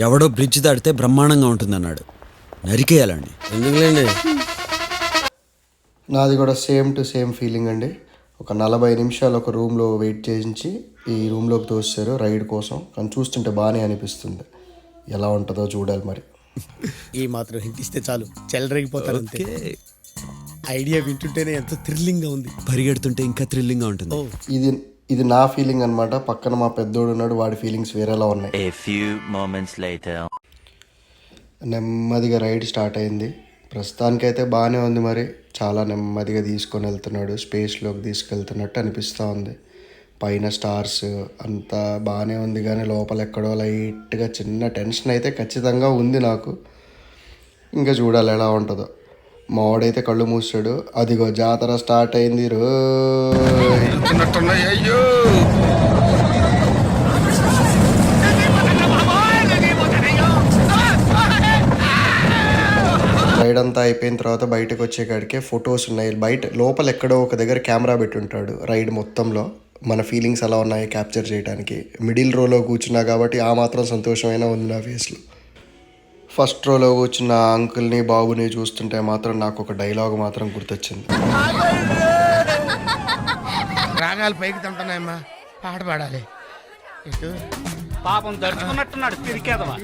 ఎవడో బ్రిడ్జ్ దాటితే బ్రహ్మాండంగా ఉంటుందన్నాడు. నరికేయాలండి. ఎందుకులేండి? నాది కూడా సేమ్ టు సేమ్ ఫీలింగ్ అండి. ఒక నలభై నిమిషాలు ఒక రూమ్లో వెయిట్ చేయించి ఈ రూమ్లోకి తోస్తారు రైడ్ కోసం. కానీ చూస్తుంటే బాగానే అనిపిస్తుంది. ఎలా ఉంటుందో చూడాలి మరి. ఈ మాత్రం హింట్ ఇస్తే చాలు. చెలరేగిపోతారు అంతే. ఐడియా వింటుంటేనే ఎంత థ్రిల్లింగ్గా ఉంది. పరిగెడుతుంటే ఇంకా థ్రిల్లింగ్గా ఉంటుంది. ఓ. ఇది ఇది నా ఫీలింగ్ అనమాట పక్కన మా పెద్దోడు ఉన్నాడు వాడి ఫీలింగ్స్ వేరేలా ఉన్నాయి. నెమ్మదిగా రైడ్ స్టార్ట్ అయింది. ప్రస్తుతానికైతే బాగానే ఉంది మరి. చాలా నెమ్మదిగా తీసుకొని వెళ్తున్నాడు. స్పేస్లోకి తీసుకెళ్తున్నట్టు అనిపిస్తూ ఉంది. పైన స్టార్స్ అంతా బాగానే ఉంది కానీ లోపల ఎక్కడో లైట్గా చిన్న టెన్షన్ అయితే ఖచ్చితంగా ఉంది నాకు. ఇంకా చూడాలి ఎలా ఉంటుందో. మావాడైతే కళ్ళు మూసాడు అదిగో జాతర స్టార్ట్ అయింది. రో రైడ్ అంతా అయిపోయిన తర్వాత బయటకు వచ్చేకాడికే ఫొటోస్ ఉన్నాయి. బయట లోపల ఎక్కడో ఒక దగ్గర కెమెరా పెట్టి ఉంటాడు రైడ్ మొత్తంలో. మన ఫీలింగ్స్ ఎలా ఉన్నాయో క్యాప్చర్ చేయడానికి మిడిల్ రోలో కూర్చున్నా కాబట్టి ఆ మాత్రం సంతోషమైనా ఉంది నా ఫేస్లో ఫస్ట్ రోలో కూర్చున్న ఆ అంకుల్ని బాబుని చూస్తుంటే మాత్రం నాకు ఒక డైలాగ్ మాత్రం గుర్తొచ్చింది. రాగాలు పైకి తింటున్నాయమ్మా. పాట పాడాలి. పాపం దడుచుకున్నట్టున్నాడు పిరికేదవా.